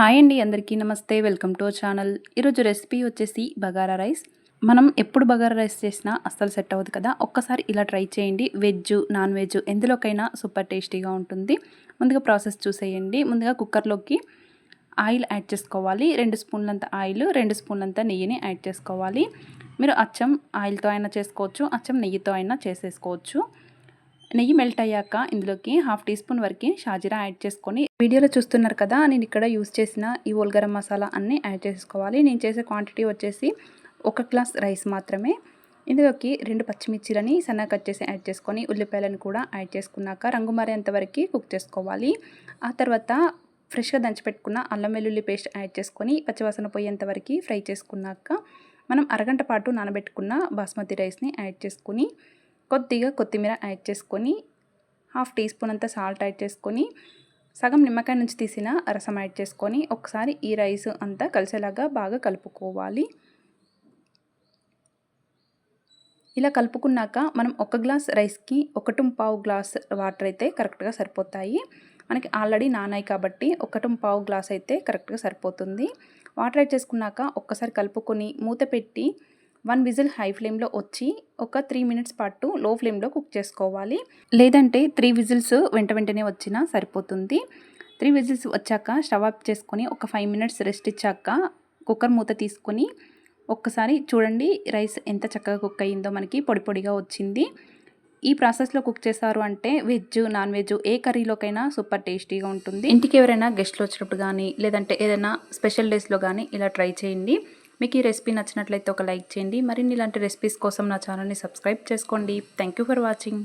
Hi అండి అందరికీ నమస్తే వెల్కమ్ టు ఛానల్. ఈరోజు రెసిపీ వచ్చేసి బగారా రైస్. మనం ఎప్పుడు బగారా రైస్ చేసినా అస్సలు సెట్ అవ్వదు కదా. ఒక్కసారి ఇలా ట్రై చేయండి. వెజ్ నాన్ వెజ్ ఎందులోకైనా సూపర్ టేస్టీగా ఉంటుంది. ముందుగా ప్రాసెస్ చూసేయండి. ముందుగా కుక్కర్లోకి ఆయిల్ యాడ్ చేసుకోవాలి. రెండు స్పూన్లంత ఆయిల్ రెండు స్పూన్లంత నెయ్యిని యాడ్ చేసుకోవాలి. మీరు అచ్చం ఆయిల్తో అయినా చేసుకోవచ్చు అచ్చం నెయ్యితో అయినా చేసేసుకోవచ్చు. నెయ్యి మెల్ట్ అయ్యాక ఇందులోకి హాఫ్ టీ స్పూన్ వరకు షాజీరా యాడ్ చేసుకొని వీడియోలో చూస్తున్నారు కదా నేను ఇక్కడ యూస్ చేసిన ఈ ఓల్గరం మసాలా అన్నీ యాడ్ చేసుకోవాలి. నేను చేసే క్వాంటిటీ వచ్చేసి ఒక గ్లాస్ రైస్ మాత్రమే. ఇందులోకి రెండు పచ్చిమిర్చిలని సన్నగా కట్ చేసి యాడ్ చేసుకొని ఉల్లిపాయలను కూడా యాడ్ చేసుకున్నాక రంగు మారేంత వరకు కుక్ చేసుకోవాలి. ఆ తర్వాత ఫ్రెష్గా దంచిపెట్టుకున్న అల్లం వెల్లుల్లి పేస్ట్ యాడ్ చేసుకొని పచ్చివాసన పోయేంత వరకు ఫ్రై చేసుకున్నాక మనం అరగంట పాటు నానబెట్టుకున్న బాస్మతి రైస్ని యాడ్ చేసుకుని కొద్దిగా కొత్తిమీర యాడ్ చేసుకొని హాఫ్ టీ స్పూన్ అంతా సాల్ట్ యాడ్ చేసుకొని సగం నిమ్మకాయ నుంచి తీసిన రసం యాడ్ చేసుకొని ఒకసారి ఈ రైస్ అంతా కలిసేలాగా బాగా కలుపుకోవాలి. ఇలా కలుపుకున్నాక మనం ఒక గ్లాస్ రైస్కి ఒకటి పావు గ్లాస్ వాటర్ అయితే కరెక్ట్గా సరిపోతాయి. మనకి ఆల్రెడీ నానాయి కాబట్టి ఒకటి పావు గ్లాస్ అయితే కరెక్ట్గా సరిపోతుంది. వాటర్ యాడ్ చేసుకున్నాక ఒక్కసారి కలుపుకొని మూత పెట్టి వన్ విజిల్ హై ఫ్లేమ్లో వచ్చి ఒక త్రీ మినిట్స్ పాటు లో ఫ్లేమ్లో కుక్ చేసుకోవాలి. లేదంటే త్రీ విజిల్స్ వెంట వెంటనే వచ్చినా సరిపోతుంది. త్రీ విజిల్స్ వచ్చాక స్టవ్ ఆఫ్ చేసుకొని ఒక ఫైవ్ మినిట్స్ రెస్ట్ ఇచ్చాక కుక్కర్ మూత తీసుకొని ఒక్కసారి చూడండి రైస్ ఎంత చక్కగా కుక్ అయ్యిందో మనకి పొడి పొడిగా వచ్చింది. ఈ ప్రాసెస్లో కుక్ చేశారు అంటే వెజ్ నాన్ వెజ్ ఏ కర్రీలోకైనా సూపర్ టేస్టీగా ఉంటుంది. ఇంటికి ఎవరైనా గెస్ట్లు వచ్చినప్పుడు కానీ లేదంటే ఏదైనా స్పెషల్ డేస్లో కానీ ఇలా ట్రై చేయండి. మీకు ఈ రెసిపీ నచ్చినట్లయితే ఒక లైక్ చేయండి. మరిన్ని ఇలాంటి రెసిపీస్ కోసం నా ఛానల్ని సబ్స్క్రైబ్ చేసుకోండి. Thank for watching